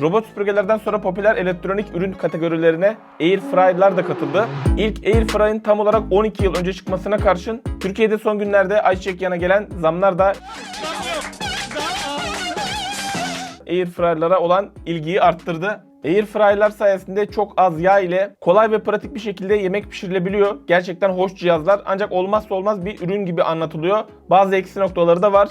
Robot süpürgelerden sonra popüler elektronik ürün kategorilerine Air Fryer'lar da katıldı. İlk Air Fryer'ın tam olarak 12 yıl önce çıkmasına karşın Türkiye'de son günlerde ayçiçek yana gelen zamlar da Air Fryer'lara olan ilgiyi arttırdı. Air Fryer'lar sayesinde çok az yağ ile kolay ve pratik bir şekilde yemek pişirilebiliyor. Gerçekten hoş cihazlar ancak olmazsa olmaz bir ürün gibi anlatılıyor. Bazı eksi noktaları da var.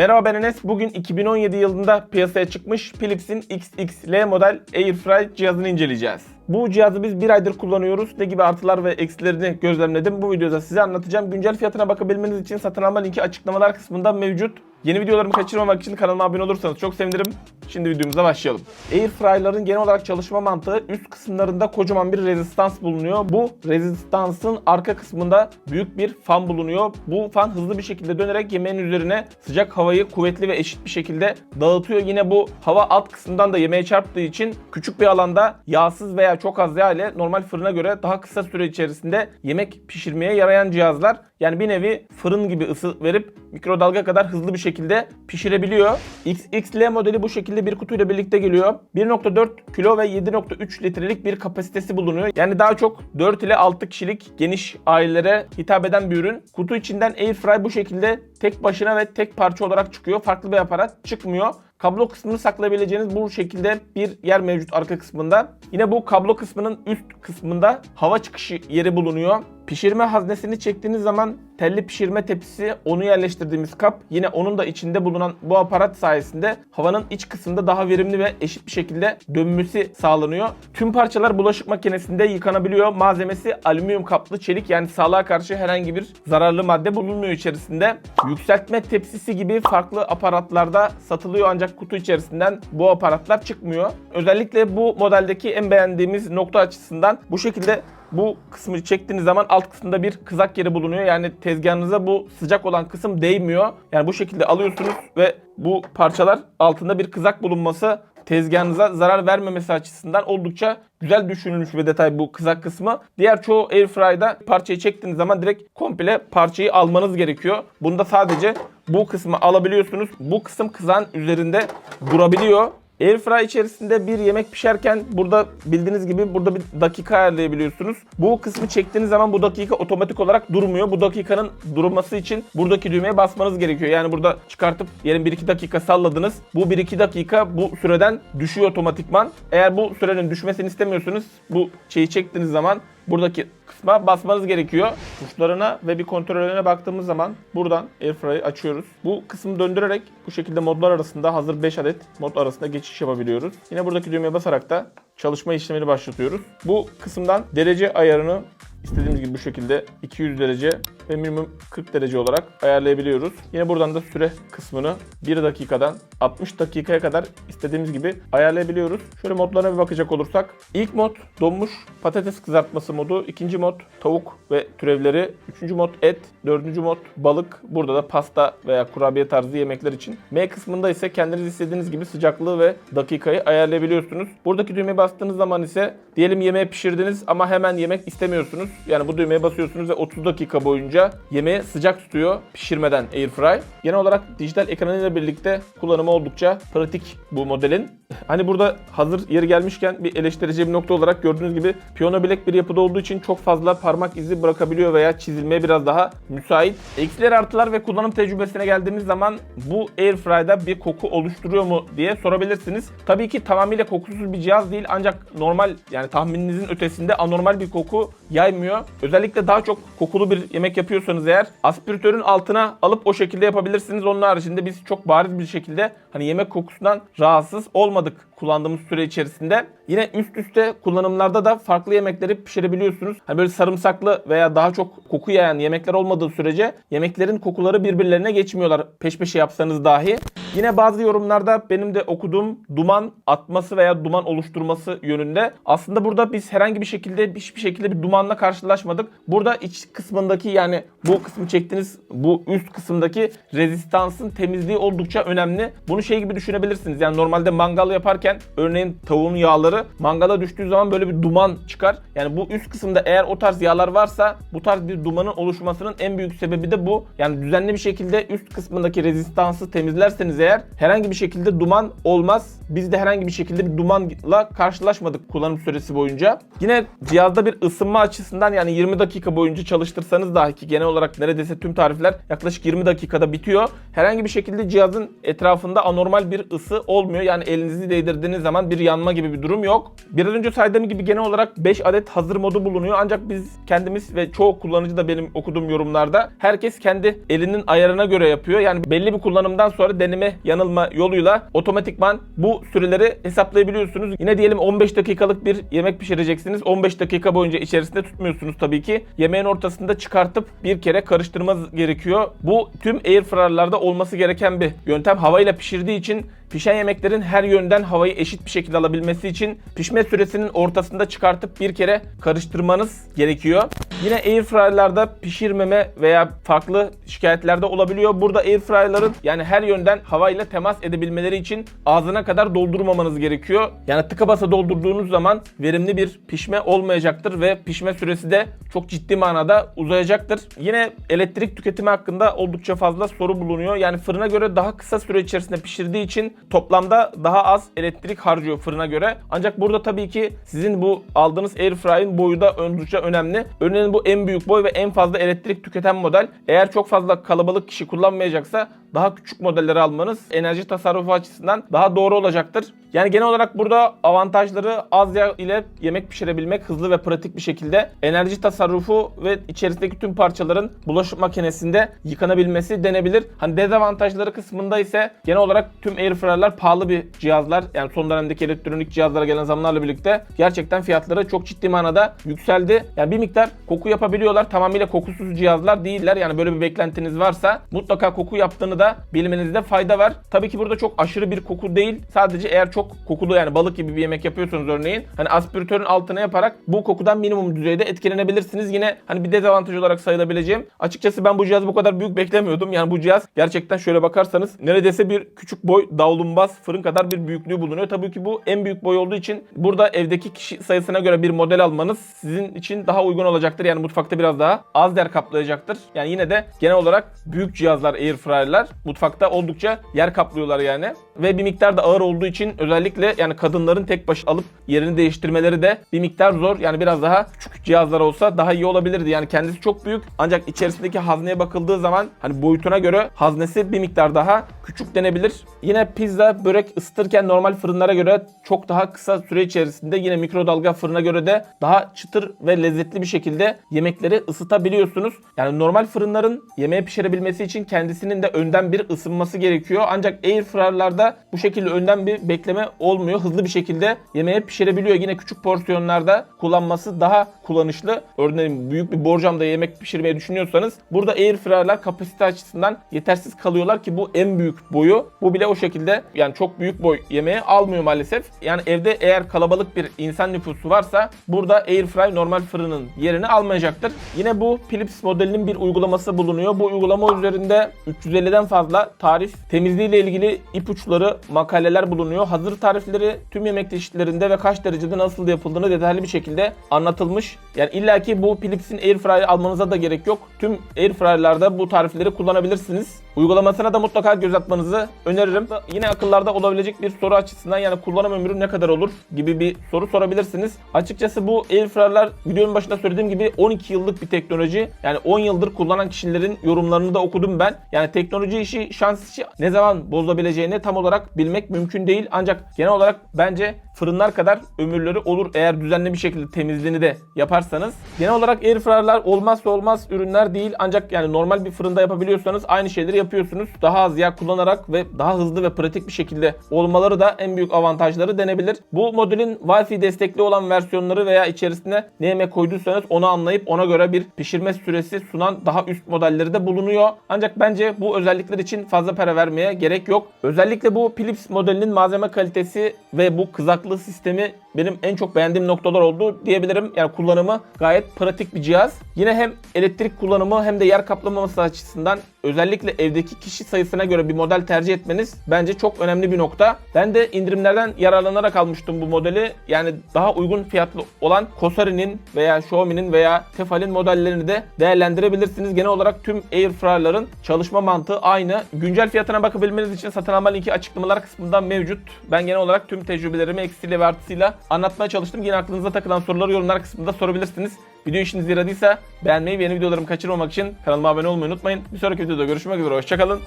Merhaba ben Enes. Bugün 2017 yılında piyasaya çıkmış Philips'in XXL model Airfry cihazını inceleyeceğiz. Bu cihazı biz bir aydır kullanıyoruz. Ne gibi artılar ve eksilerini gözlemledim. Bu videoda size anlatacağım. Güncel fiyatına bakabilmeniz için satın alma linki açıklamalar kısmında mevcut. Yeni videolarımı kaçırmamak için kanalıma abone olursanız çok sevinirim. Şimdi videomuza başlayalım. Airfryer'ların genel olarak çalışma mantığı üst kısımlarında kocaman bir rezistans bulunuyor. Bu rezistansın arka kısmında büyük bir fan bulunuyor. Bu fan hızlı bir şekilde dönerek yemeğin üzerine sıcak havayı kuvvetli ve eşit bir şekilde dağıtıyor. Yine bu hava alt kısımdan da yemeğe çarptığı için küçük bir alanda yağsız veya çok az yağ ile normal fırına göre daha kısa süre içerisinde yemek pişirmeye yarayan cihazlar. Yani bir nevi fırın gibi ısı verip mikrodalga kadar hızlı bir şekilde pişirebiliyor. XXL modeli bu şekilde bir kutuyla birlikte geliyor. 1.4 kilo ve 7.3 litrelik bir kapasitesi bulunuyor. Yani daha çok 4 ile 6 kişilik geniş ailelere hitap eden bir ürün. Kutu içinden Airfry bu şekilde tek başına ve tek parça olarak çıkıyor. Farklı bir aparat çıkmıyor. Kablo kısmını saklayabileceğiniz bu şekilde bir yer mevcut arka kısmında. Yine bu kablo kısmının üst kısmında hava çıkışı yeri bulunuyor. Pişirme haznesini çektiğiniz zaman telli pişirme tepsisi onu yerleştirdiğimiz kap yine onun da içinde bulunan bu aparat sayesinde havanın iç kısmında daha verimli ve eşit bir şekilde dönmesi sağlanıyor. Tüm parçalar bulaşık makinesinde yıkanabiliyor. Malzemesi alüminyum kaplı çelik yani sağlığa karşı herhangi bir zararlı madde bulunmuyor içerisinde. Yükseltme tepsisi gibi farklı aparatlarda satılıyor ancak kutu içerisinden bu aparatlar çıkmıyor. Özellikle bu modeldeki en beğendiğimiz nokta açısından bu şekilde bu kısmı çektiğiniz zaman alt kısmında bir kızak yeri bulunuyor. Yani tezgahınıza bu sıcak olan kısım değmiyor. Yani bu şekilde alıyorsunuz ve bu parçalar altında bir kızak bulunması tezgahınıza zarar vermemesi açısından oldukça güzel düşünülmüş ve detay bu kızak kısmı. Diğer çoğu airfryer'da parçayı çektiğiniz zaman direkt komple parçayı almanız gerekiyor. Bunda sadece bu kısmı alabiliyorsunuz. Bu kısım kızağın üzerinde durabiliyor. Airfryer içerisinde bir yemek pişerken burada bildiğiniz gibi burada bir dakika ayarlayabiliyorsunuz. Bu kısmı çektiğiniz zaman bu dakika otomatik olarak durmuyor. Bu dakikanın durması için buradaki düğmeye basmanız gerekiyor. Yani burada çıkartıp yerin 1-2 dakika salladınız. Bu 1-2 dakika bu süreden düşüyor otomatikman. Eğer bu sürenin düşmesini istemiyorsunuz bu şeyi çektiğiniz zaman buradaki kısma basmanız gerekiyor. Tuşlarına ve bir kontrollerine baktığımız zaman buradan Airfryer'ı açıyoruz. Bu kısmı döndürerek bu şekilde modlar arasında hazır 5 adet mod arasında geçiş yapabiliyoruz. Yine buradaki düğmeye basarak da çalışma işlemini başlatıyoruz. Bu kısımdan derece ayarını istediğimiz gibi bu şekilde 200 derece ve minimum 40 derece olarak ayarlayabiliyoruz. Yine buradan da süre kısmını 1 dakikadan 60 dakikaya kadar istediğimiz gibi ayarlayabiliyoruz. Şöyle modlarına bir bakacak olursak ilk mod donmuş patates kızartması modu, ikinci mod tavuk ve türevleri, üçüncü mod et, dördüncü mod balık. Burada da pasta veya kurabiye tarzı yemekler için. M kısmında ise kendiniz istediğiniz gibi sıcaklığı ve dakikayı ayarlayabiliyorsunuz. Buradaki düğmeye bastığınız zaman ise diyelim yemeği pişirdiniz ama hemen yemek istemiyorsunuz. Yani bu düğmeye basıyorsunuz ve 30 dakika boyunca yemeği sıcak tutuyor pişirmeden airfry. Genel olarak dijital ekranıyla birlikte kullanımı oldukça pratik bu modelin. Hani burada hazır yeri gelmişken bir eleştireceğim nokta olarak gördüğünüz gibi piyano bilek bir yapıda olduğu için çok fazla parmak izi bırakabiliyor veya çizilmeye biraz daha müsait. Eksiler artılar ve kullanım tecrübesine geldiğimiz zaman bu airfry'da bir koku oluşturuyor mu diye sorabilirsiniz. Tabii ki tamamıyla kokusuz bir cihaz değil ancak normal yani tahmininizin ötesinde anormal bir koku yaymıyor. Özellikle daha çok kokulu bir yemek yapıyorsanız eğer aspiratörün altına alıp o şekilde yapabilirsiniz. Onun haricinde biz çok bariz bir şekilde hani yemek kokusundan rahatsız olmadık kullandığımız süre içerisinde. Yine üst üste kullanımlarda da farklı yemekleri pişirebiliyorsunuz. Hani böyle sarımsaklı veya daha çok koku yayan yemekler olmadığı sürece yemeklerin kokuları birbirlerine geçmiyorlar peş peşe yapsanız dahi. Yine bazı yorumlarda benim de okuduğum duman atması veya duman oluşturması yönünde. Aslında burada biz herhangi bir şekilde hiçbir şekilde bir dumanla karşılaşmadık. Burada iç kısmındaki yani bu kısmı çektiğiniz bu üst kısımdaki rezistansın temizliği oldukça önemli. Bunu şey gibi düşünebilirsiniz. Yani normalde mangal yaparken örneğin tavuğun yağları yağları mangala düştüğü zaman böyle bir duman çıkar. Yani bu üst kısımda eğer o tarz yağlar varsa bu tarz bir dumanın oluşmasının en büyük sebebi de bu. Yani düzenli bir şekilde üst kısmındaki rezistansı temizlerseniz eğer herhangi bir şekilde duman olmaz. Biz de herhangi bir şekilde bir dumanla karşılaşmadık kullanım süresi boyunca. Yine cihazda bir ısınma açısından yani 20 dakika boyunca çalıştırsanız dahi ki genel olarak neredeyse tüm tarifler yaklaşık 20 dakikada bitiyor. Herhangi bir şekilde cihazın etrafında anormal bir ısı olmuyor. Yani elinizi değdirdiğiniz zaman bir yanma gibi bir durum yok. Biraz önce saydığım gibi genel olarak 5 adet hazır modu bulunuyor. Ancak biz kendimiz ve çoğu kullanıcı da benim okuduğum yorumlarda herkes kendi elinin ayarına göre yapıyor. Yani belli bir kullanımdan sonra deneme yanılma yoluyla otomatikman bu süreleri hesaplayabiliyorsunuz. Yine diyelim 15 dakikalık bir yemek pişireceksiniz. 15 dakika boyunca içerisinde tutmuyorsunuz tabii ki. Yemeğin ortasında çıkartıp bir kere karıştırmanız gerekiyor. Bu tüm airfryer'larda olması gereken bir yöntem. Havayla pişirdiği için Pişen yemeklerin her yönden havayı eşit bir şekilde alabilmesi için pişme süresinin ortasında çıkartıp bir kere karıştırmanız gerekiyor. Yine airfryer'larda pişirmeme veya farklı şikayetlerde olabiliyor. Burada airfryer'ların yani her yönden havayla temas edebilmeleri için ağzına kadar doldurmamanız gerekiyor. Yani tıka basa doldurduğunuz zaman verimli bir pişme olmayacaktır ve pişme süresi de çok ciddi manada uzayacaktır. Yine elektrik tüketimi hakkında oldukça fazla soru bulunuyor. Yani fırına göre daha kısa süre içerisinde pişirdiği için toplamda daha az elektrik harcıyor fırına göre. Ancak burada tabii ki sizin bu aldığınız airfryer'in boyu da oldukça önemli. Örneğin bu en büyük boy ve en fazla elektrik tüketen model. Eğer çok fazla kalabalık kişi kullanmayacaksa daha küçük modelleri almanız enerji tasarrufu açısından daha doğru olacaktır. Yani genel olarak burada avantajları az yağ ile yemek pişirebilmek hızlı ve pratik bir şekilde enerji tasarrufu ve içerisindeki tüm parçaların bulaşık makinesinde yıkanabilmesi denebilir. Hani dezavantajları kısmında ise genel olarak tüm airfryer'lar pahalı bir cihazlar. Yani son dönemdeki elektronik cihazlara gelen zamlarla birlikte gerçekten fiyatları çok ciddi manada yükseldi. Yani bir miktar koku yapabiliyorlar. Tamamıyla kokusuz cihazlar değiller. Yani böyle bir beklentiniz varsa mutlaka koku yaptığını da bilmenizde fayda var. Tabii ki burada çok aşırı bir koku değil. Sadece eğer çok kokulu yani balık gibi bir yemek yapıyorsanız örneğin hani aspiratörün altına yaparak bu kokudan minimum düzeyde etkilenebilirsiniz. Yine hani bir dezavantaj olarak sayılabileceğim. Açıkçası ben bu cihazı bu kadar büyük beklemiyordum. Yani bu cihaz gerçekten şöyle bakarsanız neredeyse bir küçük boy davlumbaz fırın kadar bir büyüklüğü bulunuyor. Tabii ki bu en büyük boy olduğu için burada evdeki kişi sayısına göre bir model almanız sizin için daha uygun olacaktır. Yani mutfakta biraz daha az yer kaplayacaktır. Yani yine de genel olarak büyük cihazlar airfryer'lar mutfakta oldukça yer kaplıyorlar yani. Ve bir miktar da ağır olduğu için özellikle yani kadınların tek başına alıp yerini değiştirmeleri de bir miktar zor. Yani biraz daha küçük cihazlar olsa daha iyi olabilirdi. Yani kendisi çok büyük ancak içerisindeki hazneye bakıldığı zaman hani boyutuna göre haznesi bir miktar daha küçük denebilir. Yine pizza, börek ısıtırken normal fırınlara göre çok daha kısa süre içerisinde yine mikrodalga fırına göre de daha çıtır ve lezzetli bir şekilde yemekleri ısıtabiliyorsunuz. Yani normal fırınların yemeği pişirebilmesi için kendisinin de önden bir ısınması gerekiyor. Ancak airfryer'larda bu şekilde önden bir bekleme olmuyor. Hızlı bir şekilde yemeği pişirebiliyor. Yine küçük porsiyonlarda kullanması daha kullanışlı. Örneğin büyük bir borcamda yemek pişirmeyi düşünüyorsanız burada airfryer'lar kapasite açısından yetersiz kalıyorlar ki bu en büyük boyu. Bu bile o şekilde yani çok büyük boy yemeği almıyor maalesef. Yani evde eğer kalabalık bir insan nüfusu varsa burada airfryer normal fırının yerini almayacaktır. Yine bu Philips modelinin bir uygulaması bulunuyor. Bu uygulama üzerinde 350'den fazla tarif, temizliğiyle ilgili ipuçları, makaleler bulunuyor. Hazır tarifleri tüm yemek çeşitlerinde ve kaç derecede nasıl yapıldığını detaylı bir şekilde anlatılmış. Yani illaki bu Philips'in airfryer almanıza da gerek yok. Tüm airfryer'larda bu tarifleri kullanabilirsiniz. Uygulamasına da mutlaka göz atmanızı öneririm. Yine akıllarda olabilecek bir soru açısından yani kullanım ömrü ne kadar olur gibi bir soru sorabilirsiniz. Açıkçası bu airfryer'lar videonun başında söylediğim gibi 12 yıllık bir teknoloji. Yani 10 yıldır kullanan kişilerin yorumlarını da okudum ben. Yani teknoloji işi, şans işi ne zaman bozabileceğini tam olarak bilmek mümkün değil. Ancak genel olarak bence fırınlar kadar ömürleri olur eğer düzenli bir şekilde temizliğini de yaparsanız. Genel olarak airfryer'lar olmazsa olmaz ürünler değil ancak yani normal bir fırında yapabiliyorsanız aynı şeyleri yapıyorsunuz. Daha az yağ kullanarak ve daha hızlı ve pratik bir şekilde olmaları da en büyük avantajları denebilir. Bu modelin Wi-Fi destekli olan versiyonları veya içerisine ne yemek koyduysanız onu anlayıp ona göre bir pişirme süresi sunan daha üst modelleri de bulunuyor. Ancak bence bu özellikler için fazla para vermeye gerek yok. Özellikle bu Philips modelinin malzeme kalitesi ve bu kızaklı sistemi benim en çok beğendiğim noktalar oldu diyebilirim. Yani kullanımı gayet pratik bir cihaz. Yine hem elektrik kullanımı hem de yer kaplamaması açısından özellikle evdeki kişi sayısına göre bir model tercih etmeniz bence çok önemli bir nokta. Ben de indirimlerden yararlanarak almıştım bu modeli. Yani daha uygun fiyatlı olan Cosari'nin veya Xiaomi'nin veya Tefal'in modellerini de değerlendirebilirsiniz. Genel olarak tüm Airfryer'ların çalışma mantığı aynı. Güncel fiyatına bakabilmeniz için satın alma linki açıklamalar kısmında mevcut. Ben genel olarak tüm tecrübelerimi eksiyle ve artısıyla anlatmaya çalıştım. Yine aklınıza takılan soruları yorumlar kısmında sorabilirsiniz. Video işinize yaradıysa beğenmeyi ve yeni videolarımı kaçırmamak için kanalıma abone olmayı unutmayın. Bir sonraki videoda görüşmek üzere. Hoşçakalın.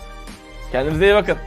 Kendinize iyi bakın.